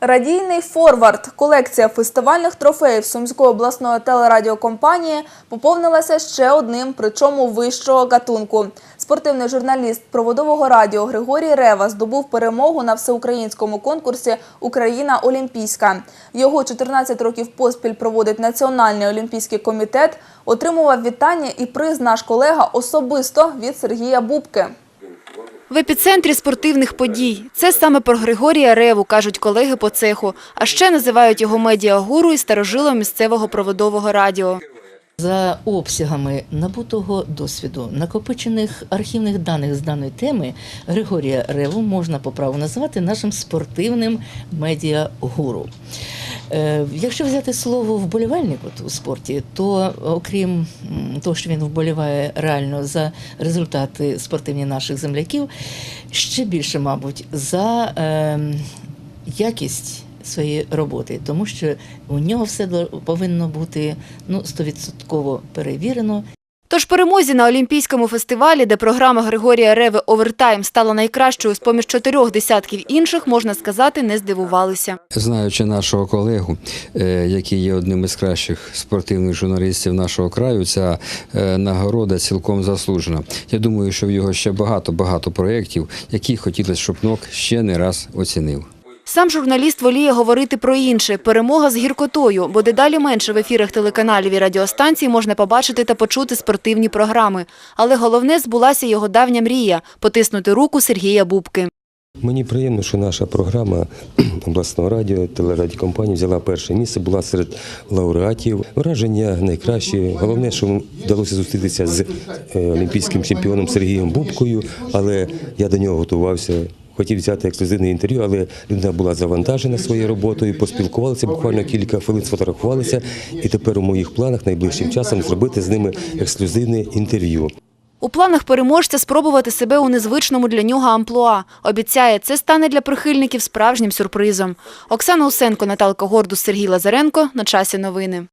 Радійний форвард, колекція фестивальних трофеїв Сумської обласної телерадіокомпанії поповнилася ще одним, причому вищого гатунку. Спортивний журналіст проводового радіо Григорій Рева здобув перемогу на всеукраїнському конкурсі Україна Олімпійська. Його 14 років поспіль проводить Національний олімпійський комітет. Отримував вітання і приз наш колега особисто від Сергія Бубки. В епіцентрі спортивних подій. Це саме про Григорія Реву, кажуть колеги по цеху. А ще називають його медіагуру і старожилом місцевого проводового радіо. За обсягами набутого досвіду, накопичених архівних даних з даної теми, Григорія Реву можна по праву назвати нашим спортивним медіагуру. Е, Якщо взяти слово вболівальник от у спорті, то окрім того, що він вболіває реально за результати спортивні наших земляків, ще більше, мабуть, за е, якість своєї роботи, тому що у нього все повинно бути ну, 100% перевірено Тож перемозі на Олімпійському фестивалі, де програма Григорія Реви «Овертайм» стала найкращою з-поміж чотирьох десятків інших, можна сказати, не здивувалися. Знаючи нашого колегу, е, який є одним із кращих спортивних журналістів нашого краю, ця е, нагорода цілком заслужена. Я думаю, що в його ще багато-багато проєктів, які хотілося, щоб НОК ще не раз оцінив. Сам журналіст воліє говорити про інше – перемога з гіркотою, бо дедалі менше в ефірах телеканалів і радіостанцій можна побачити та почути спортивні програми. Але головне – збулася його давня мрія – потиснути руку Сергія Бубки. Мені приємно, що наша програма обласного радіо, телерадіокомпанії взяла перше місце, була серед лауреатів. Враження найкращі. Головне, що вдалося зустрітися з е, олімпійським чемпіоном Сергієм Бубкою, але я до нього готувався. Хотів взяти ексклюзивне інтерв'ю, але людина була завантажена своєю роботою, поспілкувалися буквально кілька хвилин, сфотографувалися, і тепер у моїх планах найближчим часом зробити з ними ексклюзивне інтерв'ю. У планах переможця спробувати себе у незвичному для нього амплуа. Обіцяє, це стане для прихильників справжнім сюрпризом. Оксана Усенко, Наталка Гордус, Сергій Лазаренко. На часі новини.